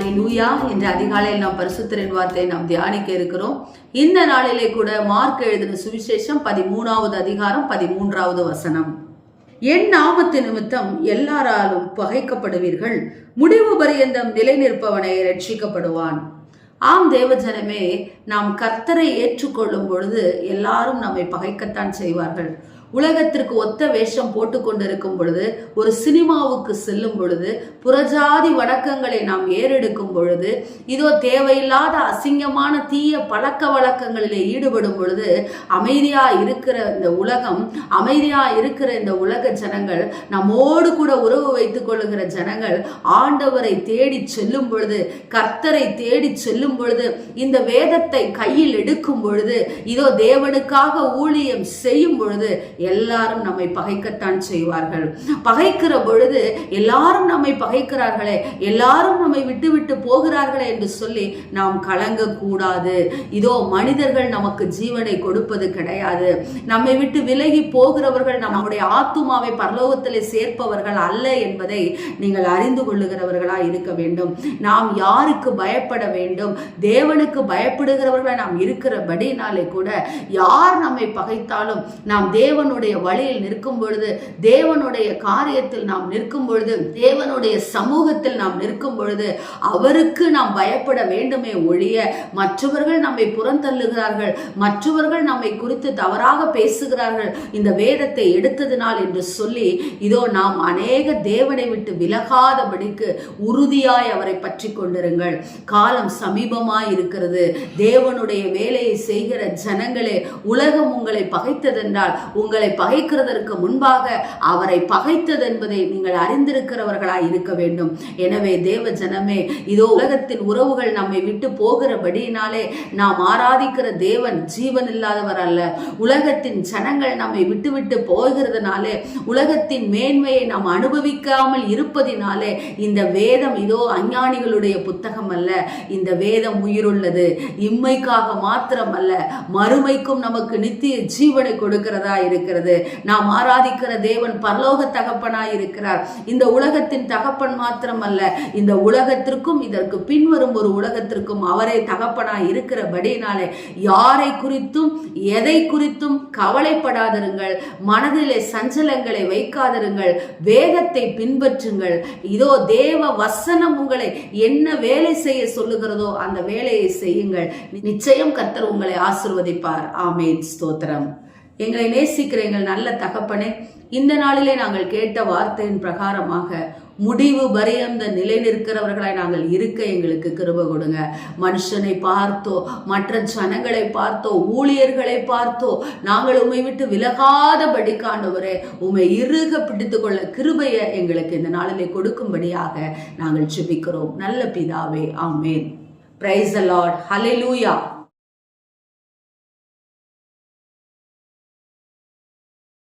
லூயா என்ற அதிகாலையில் நாம் பரிசுத்தரின் வார்த்தையை நாம் தியானிக்க இருக்கிறோம். இந்த நாளிலே கூட மார்க் எழுதின சுவிசேஷம் பதிமூணாவது அதிகாரம் பதிமூன்றாவது வசனம். என் நாமத்து நிமித்தம் எல்லாராலும் பகைக்கப்படுவீர்கள். முடிவு பரியந்தம் நிலை நிற்பவனை ரட்சிக்கப்படுவான் ஆம் தேவஜனமே நாம் கர்த்தரை ஏற்றுக்கொள்ளும் பொழுது எல்லாரும் நம்மை பகைக்கத்தான் செய்வார்கள். உலகத்திற்கு ஒத்த வேஷம் போட்டு கொண்டிருக்கும் பொழுது ஒரு சினிமாவுக்கு செல்லும் பொழுது புறஜாதி வழக்கங்களை நாம் ஏறெடுக்கும் பொழுது இதோ தேவையில்லாத அசிங்கமான தீய பழக்க வழக்கங்களிலே ஈடுபடும் பொழுது அமைதியா இருக்கிற இந்த உலகம் அமைதியா இருக்கிற இந்த உலக ஜனங்கள் நம்மோடு கூட உறவு வைத்துக் கொள்ளுகிற ஜனங்கள் ஆண்டவரை தேடி செல்லும் பொழுது கர்த்தரை தேடி செல்லும் பொழுது இந்த வேதத்தை கையில் எடுக்கும் பொழுது இதோ தேவனுக்காக ஊழியம் செய்யும் பொழுது எல்லாரும் நம்மை பகைக்கத்தான் செய்வார்கள். பகைக்கிற பொழுது எல்லாரும் நம்மை பகைக்கிறார்களே எல்லாரும் நம்மை விட்டு விட்டு போகிறார்களே என்று சொல்லி நாம் கலங்கக்கூடாது. இதோ மனிதர்கள் நமக்கு ஜீவனை கொடுப்பது கிடையாது. நம்மை விட்டு விலகி போகிறவர்கள் நம்முடைய ஆத்துமாவை பரலோகத்திலே சேர்ப்பவர்கள் அல்ல என்பதை நீங்கள் அறிந்து கொள்ளுகிறவர்களா இருக்க வேண்டும். நாம் யாருக்கு பயப்பட வேண்டும்? தேவனுக்கு பயப்படுகிறவர்களா நாம் இருக்கிறபடினாலே கூட யார் நம்மை பகைத்தாலும் நாம் தேவன் தேவனுடைய வழியில் நிற்கும் பொழுது தேவனுடைய காரியத்தில் நாம் நிற்கும் பொழுது தேவனுடைய சமூகத்தில் நாம் நிற்கும் பொழுது அவருக்கு நாம் பயப்பட வேண்டுமே ஒழிய மற்றவர்கள் நம்மை புறந்தள்ளுகிறார்கள் மற்றவர்கள் நம்மை குறித்து தவறாக பேசுகிறார்கள் இந்த வேதத்தை எடுத்ததினால் என்று சொல்லி இதோ நாம் அநேக தேவனை விட்டு விலகாதபடிக்கு உறுதியாய் அவரை பற்றி கொண்டிருங்கள். காலம் சமீபமாய் இருக்கிறது. தேவனுடைய வேலையை செய்கிற ஜனங்களே உலகம் உங்களை பகைத்ததென்றால் உங்கள் பகைக்கிறதற்கு முன்பாக அவரை பகைத்தது என்பதை நீங்கள் அறிந்திருக்கிறவர்களாய் இருக்க வேண்டும். எனவே தேவ ஜனமே இதோ உலகத்தின் உறவுகள் நம்மை விட்டு போகிறபடியினாலே நாம் ஆராதிக்கிற தேவன் ஜீவன் இல்லாதவர் அல்ல. உலகத்தின் ஜனங்கள் நம்மை விட்டு விட்டு போகிறதுனாலே உலகத்தின் மேன்மையை நாம் அனுபவிக்காமல் இருப்பதினாலே இந்த வேதம் இதோ அஞ்ஞானிகளுடைய புத்தகம் அல்ல. இந்த வேதம் உயிருள்ளது இம்மைக்காக மாத்திரம் அல்ல மறுமைக்கும் நமக்கு நித்திய ஜீவனை கொடுக்கிறதா இருக்கு. இருக்கிறது. நாம் ஆராதிக்கிற தேவன் பரலோக தகப்பனாய் இருக்கிறார். இந்த உலகத்தின் தகப்பன் மாத்திரம் அல்ல இந்த உலகத்திற்கும் இதற்கு பின்வரும் ஒரு உலகத்திற்கும் அவரே தகப்பனாய் இருக்கிறபடினாலே யாரை குறித்தும் எதை குறித்தும் கவலைப்படாதிருங்கள். மனதிலே சஞ்சலங்களை வைக்காதிருங்கள். வேகத்தை பின்பற்றுங்கள். இதோ தேவ வசனம் உங்களை என்ன வேலை செய்ய சொல்லுகிறதோ அந்த வேலையை செய்யுங்கள். நிச்சயம் கர்த்தர் உங்களை ஆசிர்வதிப்பார். ஆமேன். ஸ்தோத்திரம். எங்களை நேசிக்கிற எங்கள் நல்ல தகப்பனே இந்த நாளிலே நாங்கள் கேட்ட வார்த்தையின் பிரகாரமாக முடிவு பரியந்த நிலை நிற்கிறவர்களாய் நாங்கள் இருக்க எங்களுக்கு கிருப கொடுங்க. மனுஷனை பார்த்தோ மற்ற ஜனங்களை பார்த்தோ ஊழியர்களை பார்த்தோ நாங்கள் உண்மை விட்டு விலகாதபடி காண்டவரே உண்மை இறுக பிடித்து கொள்ள கிருபையை எங்களுக்கு இந்த நாளிலே கொடுக்கும்படியாக நாங்கள் ஜெபிக்கிறோம். நல்ல பிதாவே ஆமேன். Price allot hallelujah